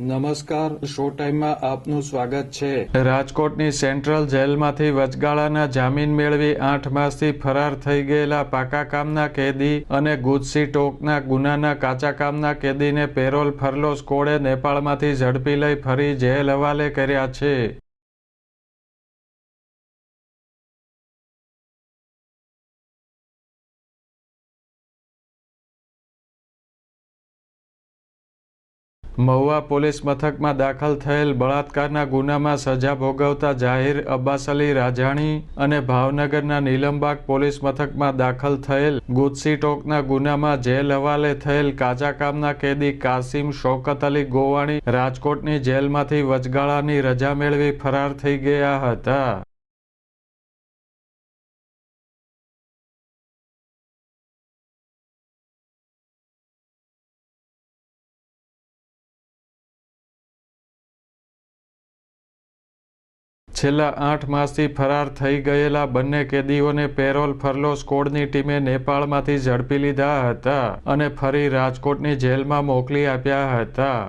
નમસ્કાર, શો ટાઈમમાં આપનું સ્વાગત છે. રાજકોટની સેન્ટ્રલ જેલમાંથી વચગાળાના જામીન મેળવી આઠ માસથી ફરાર થઈ ગયેલા પાકા કામના કેદી અને ગુજસી ટોકના ગુનાના કાચા કામના કેદીને પેરોલ ફરલો સ્કોડે નેપાળમાંથી ઝડપી લઈ ફરી જેલ હવાલે કર્યા છે. મહુવા પોલીસ મથકમાં દાખલ થયેલ બળાત્કારના ગુનામાં સજા ભોગવતા જાહિર અબ્બાસ અલી રાજાણી અને ભાવનગરના નીલમબાગ પોલીસ મથકમાં દાખલ થયેલ ગુજસી ટોકના ગુનામાં જેલ હવાલે થયેલ કાજાકામના કેદી કાસિમ શોકત અલી ગોવાણી રાજકોટની જેલમાંથી વચગાળાની રજા મેળવી ફરાર થઈ ગયા હતા. છેલ્લા આઠ માસથી ફરાર થઈ ગયેલા બંને કેદીઓને પેરોલ ફરલો સ્કોડની ટીમે નેપાળમાંથી ઝડપી લીધા હતા અને ફરી રાજકોટની જેલમાં મોકલી આપ્યા હતા.